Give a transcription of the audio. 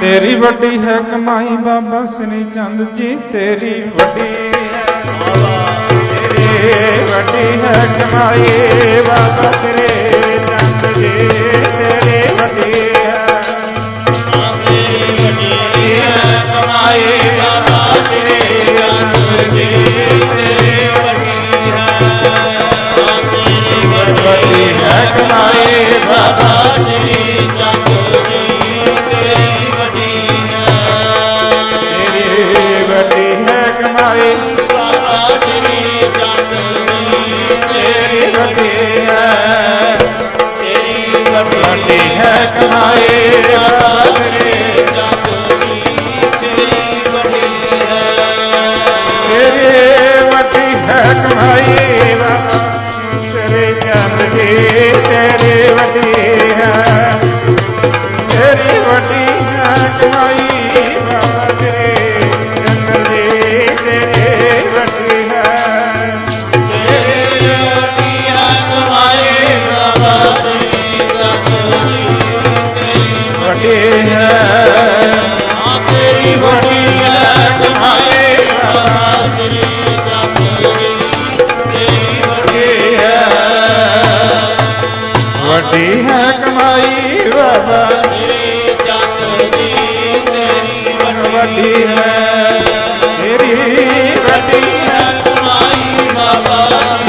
ਤੇਰੀ ਵੱਡੀ ਹੈ ਕਮਾਈ ਬਾਬਾ ਸ੍ਰੀ ਚੰਦ ਜੀ, ਤੇਰੀ ਵੱਡੀ ਤੇਰੀ ਵੱਡੀ ਹੈ ਕਮਾਈ ਬਾਬਾ ਸ੍ਰੀ ਚੰਦ ਜੀ। ਵੱਡੀ ਹੈ ਕਮਾਈ ਬਾਬਾ ਸ੍ਰੀ ਤੇਰੀ ਵੱਡੀ ਹੈ ਕਮਾਈ ਬਾਬਾ ਤੇਰੇ ਚੰਦ ਦੀ ਤੇਰੀ तेरी बड़ी तुम्हारे बड़ी है कमाई बाबा बड़ी है तेरी बड़ी है कमाई बाबा।